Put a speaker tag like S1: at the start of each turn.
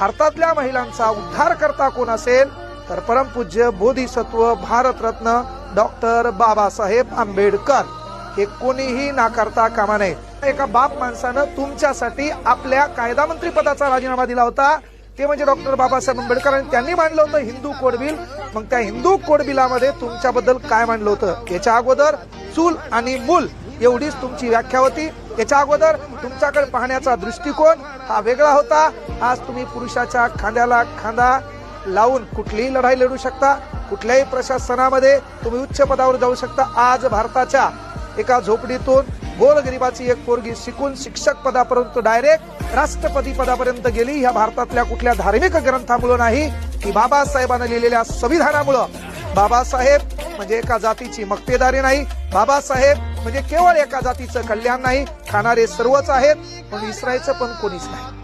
S1: भारतातल्या महिलांचा उद्धार करता कोण असेल? तर परमपूज्य बोधिसत्व भारतरत्न डॉक्टर बाबासाहेब आंबेडकर. हे कोणीही नाकारता कामा नये. एका बाप माणसानं तुमच्यासाठी आपल्या कायदा मंत्री पदाचा राजीनामा दिला होता. ते म्हणजे डॉक्टर बाबासाहेब आंबेडकर आणि त्यांनी मांडलं होतं हिंदू कोड बिल. मग त्या हिंदू कोड बिलामध्ये तुमच्याबद्दल काय मांडलं होतं? याच्या अगोदर चूल आणि मूल एवढीच तुमची व्याख्या होती. याच्या अगोदर तुमच्याकडे पाहण्याचा दृष्टिकोन हा वेगळा होता. आज तुम्ही पुरुषाच्या खांद्याला खांदा लावून कुठलीही लढाई लढू शकता. कुठल्याही प्रशासनामध्ये तुम्ही उच्च पदावर जाऊ शकता. आज भारताच्या एका झोपडीतून गोरगरिबाची एक पोरगी शिकून शिक्षक पदापर्यंत डायरेक्ट राष्ट्रपती पदापर्यंत गेली. ह्या भारतातल्या कुठल्या धार्मिक ग्रंथामुळे नाही की बाबासाहेबांना लिहिलेल्या संविधानामुळं? बाबासाहेब म्हणजे एका जातीची मक्तेदारी नाही. बाबासाहेब म्हणजे केवळ एका जातीचं कल्याण नाही. खाणारे सर्वच आहेत पण विसरायचं पण कोणीच नाही.